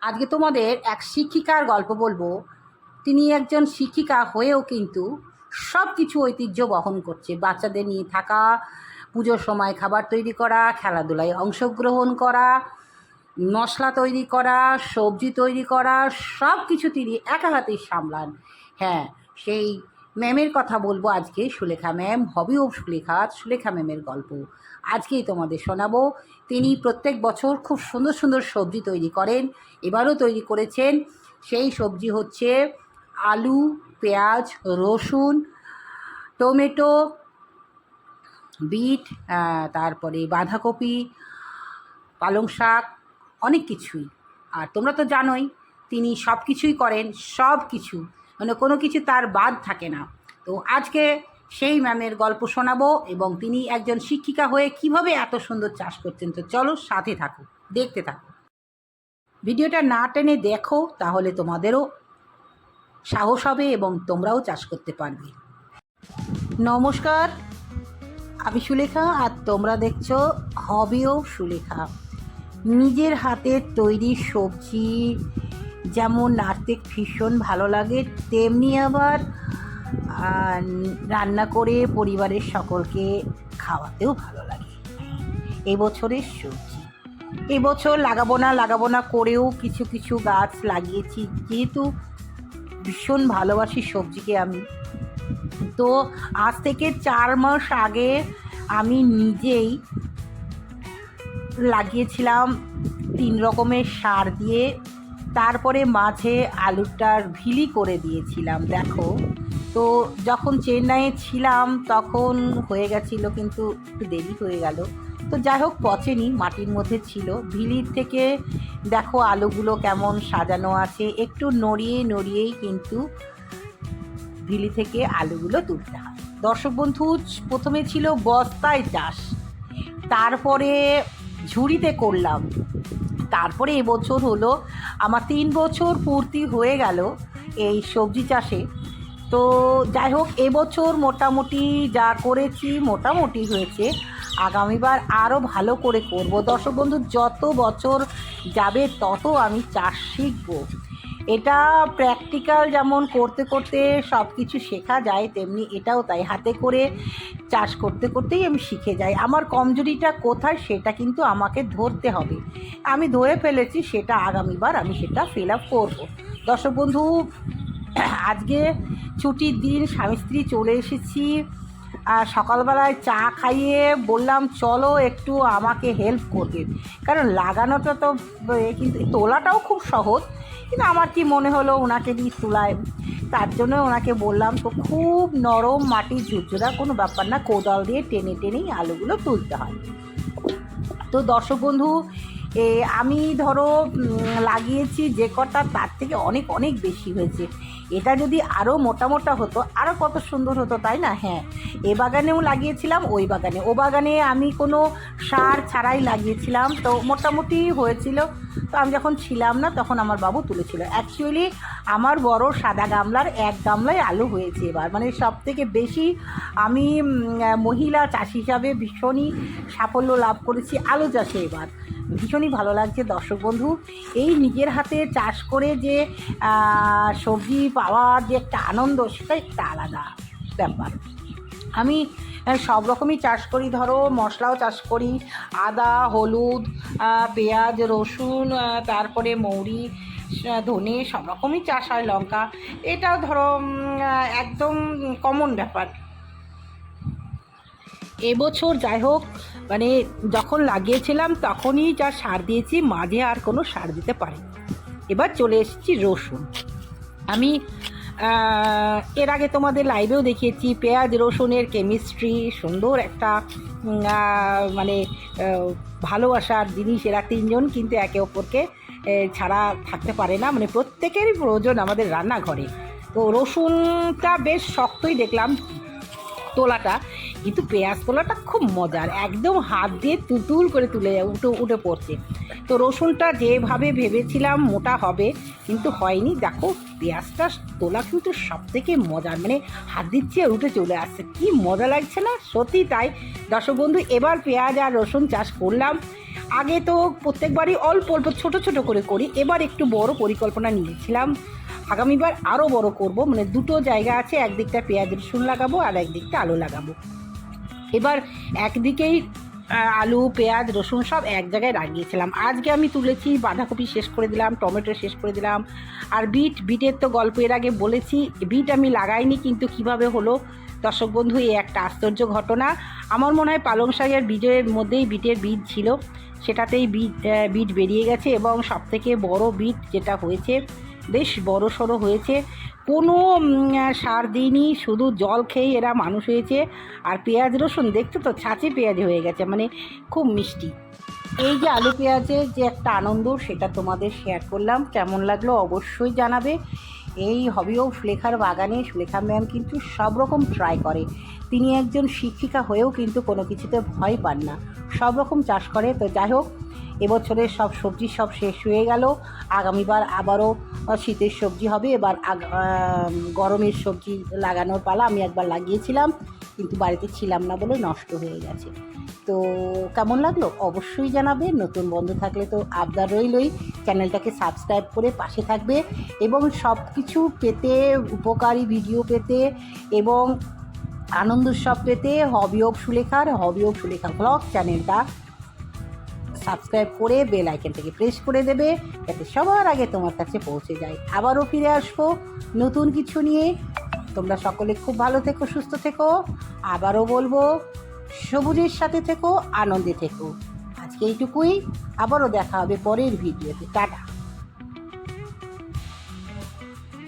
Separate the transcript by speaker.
Speaker 1: আজকে তোমাদের এক শিক্ষিকার গল্প বলব। তিনি একজন শিক্ষিকা হয়েও কিন্তু সব কিছু ঐতিহ্য বহন করছে। বাচ্চাদের নিয়ে থাকা, পুজোর সময় খাবার তৈরি করা, খেলাধুলায় অংশগ্রহণ করা, মশলা তৈরি করা, সবজি তৈরি করা সব কিছু তিনি একা হাতেই সামলান। হ্যাঁ সেই ম্যামের কথা বলব আজকে, সুলেখা ম্যাম, হবি ও সুলেখা সুলেখা ম্যামের গল্প। আজকেই তোমাদের শোনাবো। তিনি প্রত্যেক বছর খুব সুন্দর সুন্দর সবজি তৈরি করেন। এবারও তৈরি করেছেন। সেই সবজি হচ্ছে আলু, পেঁয়াজ, রসুন, টমেটো, বিট তারপরে বাঁধাকপি, পালং শাক, অনেক কিছুই। আর তোমরা তো জানোই, তিনি সব কিছুই করেন সব কিছু মানে কোনো কিছু তার বাদ থাকে না। তো আজকে সেই ম্যামের গল্প শোনাবো এবং তিনি একজন শিক্ষিকা হয়ে কীভাবে এত সুন্দর চাষ করছেন। তো চলো সাথে থাকো, দেখতে থাকো। ভিডিওটা না টেনে দেখো, তাহলে তোমাদেরও সাহস হবে এবং তোমরাও চাষ করতে পারবে। নমস্কার, আমি সুলেখা আর তোমরা দেখছ হবিও সুলেখা। নিজের হাতের তৈরি সবজি যেমন নাড়তে ভীষণ ভালো লাগে, তেমনি আবার রান্না করে পরিবারের সকলকে খাওয়াতেও ভালো লাগে। এবছরের সবজি। এবছর লাগাবো না লাগাবো না করেও কিছু কিছু গাছ লাগিয়েছি। যেহেতু ভীষণ ভালোবাসি সবজিকে আমি। তো আজ থেকে চার মাস আগে আমি নিজেই লাগিয়েছিলাম তিন রকমের সার দিয়ে। তারপরে মাঝে আলুটার ভিলি করে দিয়েছিলাম, দেখো। তো যখন চেন্নাইয়ে ছিলাম, তখন হয়ে গেছিল কিন্তু একটু দেরি হয়ে গেল। তো যাই হোক পচেনি, মাটির মধ্যে ছিল। ভিলির থেকে দেখো আলুগুলো কেমন সাজানো আছে। একটু নড়িয়ে নড়িয়েই কিন্তু ভিলি থেকে আলুগুলো তুলতে হয়। দর্শক বন্ধু, প্রথমে ছিল বস্তায় চাষ। তারপরে ঝুড়িতে করলাম। তারপরে এবছর হলো, আমার তিন বছর পূর্তি হয়ে গেল এই সবজি চাষে। তো যাই হোক, এবছর মোটামুটি যা করেছি মোটামুটি হয়েছে। আগামীবার আরও ভালো করে করব। দর্শক বন্ধু, যত বছর যাবে তত আমি চাষ শিখব। এটা প্র্যাকটিক্যাল যেমন করতে করতে সব কিছু শেখা যায়, তেমনি এটাও তাই হাতে করে চাষ করতে করতেই আমি শিখে যাই। আমার কমজোরিটা কোথায় সেটা কিন্তু আমাকে ধরতে হবে। আমি ধরে ফেলেছি সেটা আগামীবার আমি সেটা ফিল আপ করব। দর্শক বন্ধু আজকে ছুটির দিন স্বামী স্ত্রী চলে এসেছি। আর সকালবেলায় চা খাইয়ে বললাম, চলো একটু আমাকে হেল্প করবে। কারণ লাগানোটা তো কিন্তু তোলাটাও খুব সহজ। কিন্তু আমার কি মনে হলো, ওনাকে দিয়ে তুলায় তার জন্য ওনাকে বললাম, তো খুব নরম মাটির ঝুরঝুরা, কোনো ব্যাপার না, কোদাল দিয়ে টেনে টেনেই আলুগুলো তুলতে হয়। তো দর্শক বন্ধু আমি ধরো লাগিয়েছি যে কটা, তার থেকে অনেক অনেক বেশি হয়েছে। এটা যদি আরও মোটা মোটা হতো আরও কত সুন্দর হতো, তাই না? হ্যাঁ এ বাগানেও লাগিয়েছিলাম, ওই বাগানে। ও বাগানে আমি কোনো সার ছাড়াই লাগিয়েছিলাম, তো মোটামুটি হয়েছিল। তো আমি যখন ছিলাম না, তখন আমার বাবু তুলেছিল। অ্যাকচুয়ালি আমার বড় সাদা গামলার এক গামলায় আলু হয়েছে এবার। মানে সব থেকে বেশি আমি মহিলা চাষি হিসাবে ভীষণই সাফল্য লাভ করেছি আলু চাষে এবার। ভীষণই ভালো লাগছে। দর্শক বন্ধু, এই নিজের হাতে চাষ করে যে সবজি পাওয়ার যে একটা আনন্দ, সেটা একটা আলাদা ব্যাপার। আমি সব রকমই চাষ করি, ধরো মশলাও চাষ করি। আদা, হলুদ পেঁয়াজ, রসুন তারপরে মৌরি ধনে, সব রকমই চাষ হয় লঙ্কা। এটাও ধরো একদম কমন ব্যাপার। এবছর যাই হোক মানে যখন লাগিয়েছিলাম তখনই যা সার দিয়েছি, মাঝে আর কোনো সার দিতে পারি এবার চলে এসেছি রসুন। আমি এর আগে তোমাদের লাইভেও দেখিয়েছি, পেঁয়াজ, রসুনের কেমিস্ট্রি সুন্দর একটা মানে ভালোবাসার জিনিস এরা তিনজন, কিন্তু একে অপরকে ছাড়া থাকতে পারে না। মানে প্রত্যেকেরই প্রয়োজন আমাদের রান্নাঘরে। তো রসুনটা বেশ শক্তই দেখলাম, তোলাটা। কিন্তু পেঁয়াজ তোলাটা খুব মজার একদম হাত দিয়ে তুতুল করে তুলে উঠে উঠে পড়ছে। তো রসুনটা যেভাবে ভেবেছিলাম মোটা হবে, কিন্তু হয়নি। দেখো, পেঁয়াজটা তোলা কিন্তু সব থেকে মজার মানে হাত দিচ্ছে উঠে চলে আসছে। কি মজা লাগছে না? সত্যি তাই। দর্শক বন্ধু, এবার পেঁয়াজ আর রসুন চাষ করলাম। আগে তো প্রত্যেকবারই অল্প অল্প, ছোট ছোট করে করি। এবার একটু বড় পরিকল্পনা নিয়েছিলাম। আগামীবার আরও বড় করব। মানে দুটো জায়গা আছে, একদিকটা পেঁয়াজ রসুন লাগাবো আর একদিকটা আলু লাগাবো। এবার একদিকেই আলু, পেঁয়াজ, রসুন সব এক জায়গায় লাগিয়েছিলাম। আজকে আমি তুলেছি, বাঁধাকপি শেষ করে দিলাম, টমেটো শেষ করে দিলাম। আর বিট, বিটের তো গল্প এর আগে বলেছি, বিট আমি লাগাইনি কিন্তু কীভাবে হলো? দর্শক বন্ধু এই একটা আশ্চর্য ঘটনা। আমার মনে হয় পালং শাকের বীজের মধ্যেই বিটের বীজ ছিল। সেটাতেই বিট বিট বেরিয়ে গেছে এবং সবথেকে বড় বিট যেটা হয়েছে, বেশ বড় সড়ো হয়েছে। কোনো সার দিইনি, শুধু জল খেয়েই এরা মানুষ হয়েছে। আর পেঁয়াজ, রসুন, দেখছ তো, ছাঁচে পেঁয়াজ হয়ে গেছে মানে খুব মিষ্টি। এই যে আলু পেঁয়াজের যে একটা আনন্দ, সেটা তোমাদের শেয়ার করলাম। কেমন লাগল অবশ্যই জানাবে। এই হবিও সুলেখার বাগানে, সুলেখা ম্যাম কিন্তু সব রকম ট্রাই করে। তিনি একজন শিক্ষিকা হয়েও কিন্তু কোনো কিছুতে ভয় পান না। সব রকম চাষ করে। তো যাই হোক এবছরের সব সবজি সব শেষ হয়ে গেল। আগামীবার আবারও শীতের সবজি হবে। এবার গরমের সবজি লাগানোর পালা আমি একবার লাগিয়েছিলাম, কিন্তু বাড়িতে ছিলাম না বলে নষ্ট হয়ে গেছে। তো কেমন লাগল? অবশ্যই জানাবে নতুন বন্ধু থাকলে তো আবদার রইলই। চ্যানেলটাকে সাবস্ক্রাইব করে পাশে থাকবে এবং সব কিছু পেতে, উপকারী ভিডিও পেতে এবং আনন্দ সব পেতে হবি অফ সুলেখার, হবি অফ সুলেখা ব্লগ চ্যানেলটা সাবস্ক্রাইব করে বেল আইকনটাকে প্রেস করে দেবে, যাতে সবার আগে তোমার কাছে পৌঁছে যায়। আবারও ফিরে আসব নতুন কিছু নিয়ে। তোমরা সকলে খুব ভালো থেকো, সুস্থ থেকো। আবারও বলব, সবুজের সাথে থেকো, আনন্দে থেকো। আজকে এইটুকুই। আবারও দেখা হবে পরের ভিডিওতে টাটা।